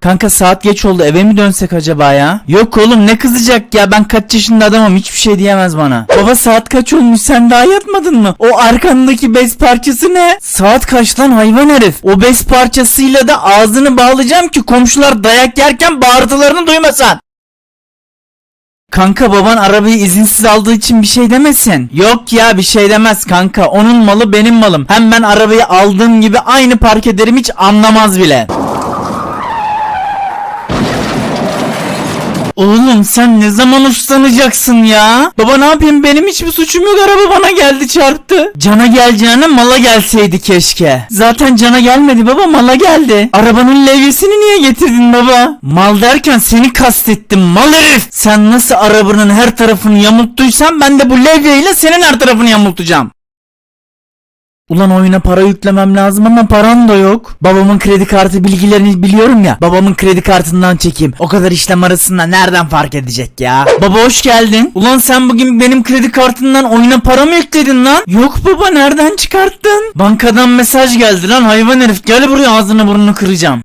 Kanka saat geç oldu eve mi dönsek acaba ya? Yok oğlum ne kızacak ya ben kaç yaşında adamım hiçbir şey diyemez bana. Baba saat kaç olmuş sen daha yatmadın mı? O arkandaki bez parçası ne? Saat kaç lan hayvan herif? O bez parçasıyla da ağzını bağlayacağım ki komşular dayak yerken bağırtılarını duymasan. Kanka baban arabayı izinsiz aldığı için bir şey demesin. Yok ya bir şey demez kanka. Onun malı benim malım. Hem ben arabayı aldığım gibi aynı park ederim hiç anlamaz bile. Oğlum sen ne zaman uslanacaksın ya? Baba ne yapayım benim hiçbir suçum yok araba bana geldi çarptı. Cana geleceğine mala gelseydi keşke. Zaten cana gelmedi baba mala geldi. Arabanın levyesini niye getirdin baba? Mal derken seni kastettim mal herif. Sen nasıl arabanın her tarafını yamulttuysan ben de bu levyeyle senin her tarafını yamultacağım. Ulan oyuna para yüklemem lazım ama param da yok. Babamın kredi kartı bilgilerini biliyorum ya. Babamın kredi kartından çekeyim. O kadar işlem arasında nereden fark edecek ya? Baba hoş geldin. Ulan sen bugün benim kredi kartından oyuna para mı yükledin lan? Yok baba nereden çıkarttın? Bankadan mesaj geldi lan hayvan herif. Gel buraya ağzını burnunu kıracağım.